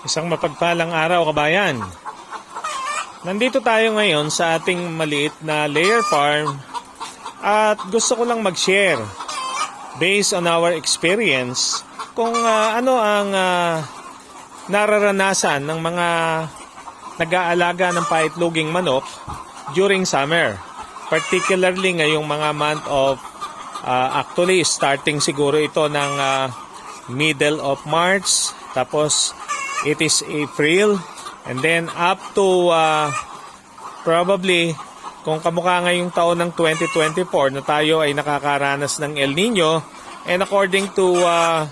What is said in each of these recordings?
Isang mapagpalang araw, kabayan. Nandito tayo ngayon sa ating maliit na layer farm at gusto ko lang mag-share based on our experience kung ah, ano ang ah, nararanasan ng mga nag-aalaga ng paitloging manok during summer. Particularly ngayong mga month of ah, actually starting siguro ito ng ah, middle of March tapos it is April and then up to uh, probably kung kamukha ngayong taon ng 2024 na tayo ay nakakaranas ng El Nino and according to uh,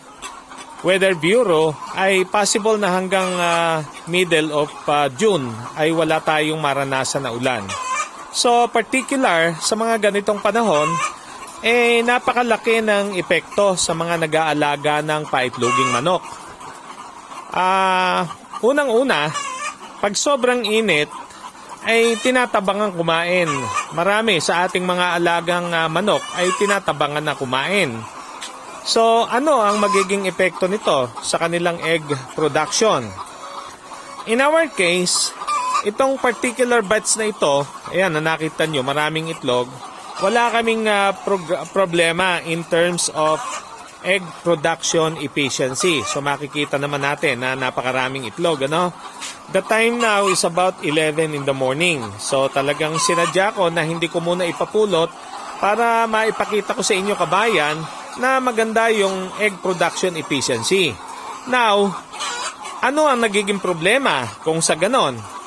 Weather Bureau ay possible na hanggang uh, middle of uh, June ay wala tayong maranasan na ulan. So particular sa mga ganitong panahon eh napakalaki ng epekto sa mga nag-aalaga ng paitloging manok. Ah, unang-una, pag sobrang init, ay tinatabangan kumain. Marami sa ating mga alagang ah, manok ay tinatabangan na kumain. So, ano ang magiging epekto nito sa kanilang egg production? In our case, itong particular batch na ito, ayan, na nakita nyo, maraming itlog, wala kaming prog- problema in terms of egg production efficiency. So makikita naman natin na napakaraming itlog, ano? The time now is about 11 in the morning. So talagang sinadya ko na hindi ko muna ipapulot para maipakita ko sa inyo kabayan na maganda yung egg production efficiency. Now, ano ang nagiging problema kung sa ganon?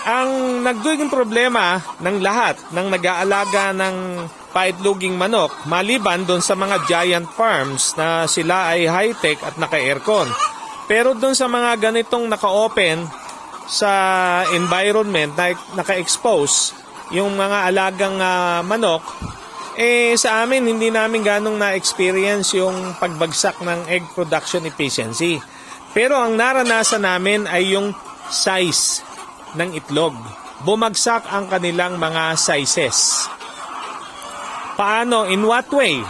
Ang nagiging problema ng lahat ng nag-aalaga ng paitloging manok maliban doon sa mga giant farms na sila ay high-tech at naka-aircon. Pero doon sa mga ganitong naka-open sa environment na naka-expose yung mga alagang ah, manok eh sa amin hindi namin ganong na-experience yung pagbagsak ng egg production efficiency. Pero ang naranasan namin ay yung size ng itlog. Bumagsak ang kanilang mga sizes. Paano? In what way?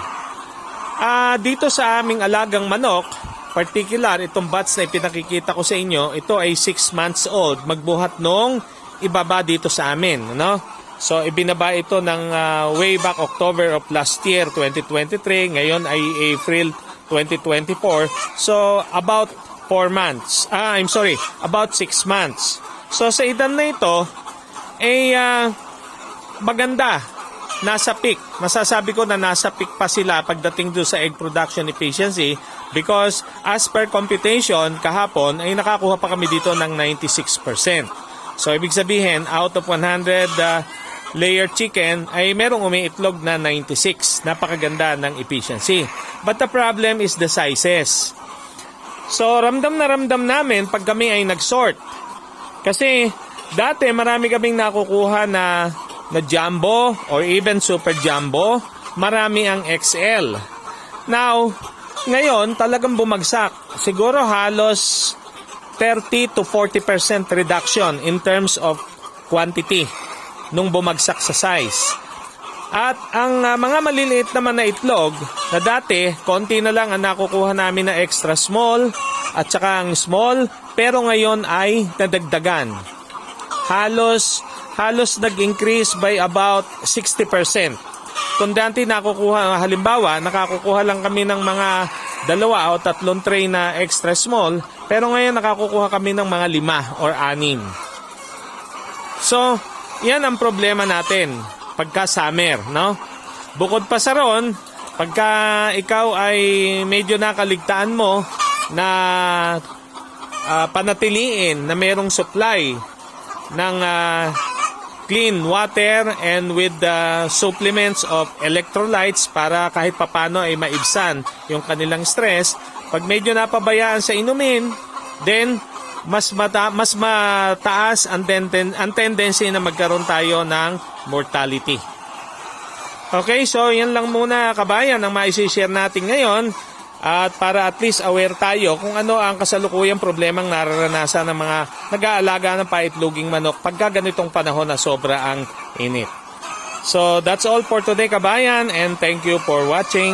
Ah, dito sa aming alagang manok, particular itong bats na ipinakikita ko sa inyo, ito ay 6 months old, magbuhat nung ibaba dito sa amin, no? So ibinaba ito ng ah, way back October of last year 2023, ngayon ay April 2024. So about 4 months. Ah, I'm sorry, about 6 months. So sa edad na ito, eh ah, maganda nasa peak. Masasabi ko na nasa peak pa sila pagdating do sa egg production efficiency because as per computation kahapon ay nakakuha pa kami dito ng 96%. So ibig sabihin out of 100 uh, layer chicken ay merong umiitlog na 96. Napakaganda ng efficiency. But the problem is the sizes. So ramdam na ramdam namin pag kami ay nag-sort. Kasi dati marami kaming nakukuha na na jumbo or even super jumbo, marami ang XL. Now, ngayon talagang bumagsak. Siguro halos 30 to 40% reduction in terms of quantity nung bumagsak sa size. At ang uh, mga maliliit naman na itlog na dati, konti na lang ang nakukuha namin na extra small at saka ang small, pero ngayon ay nadagdagan. Halos halos nag-increase by about 60%. Kung dati nakukuha, halimbawa, nakakukuha lang kami ng mga dalawa o tatlong tray na extra small, pero ngayon nakakukuha kami ng mga lima or anim. So, yan ang problema natin pagka summer, no? Bukod pa sa ron, pagka ikaw ay medyo nakaligtaan mo na ah, panatiliin na merong supply ng ah, clean water and with the supplements of electrolytes para kahit papano ay maibsan yung kanilang stress. Pag medyo napabayaan sa inumin, then mas mata mas mataas ang, tenden- ang tendency na magkaroon tayo ng mortality. Okay, so yan lang muna kabayan ang maisi-share natin ngayon. At para at least aware tayo kung ano ang kasalukuyang problemang nararanasan ng mga nag-aalaga ng paitloging manok pagka ganitong panahon na sobra ang init. So that's all for today kabayan and thank you for watching.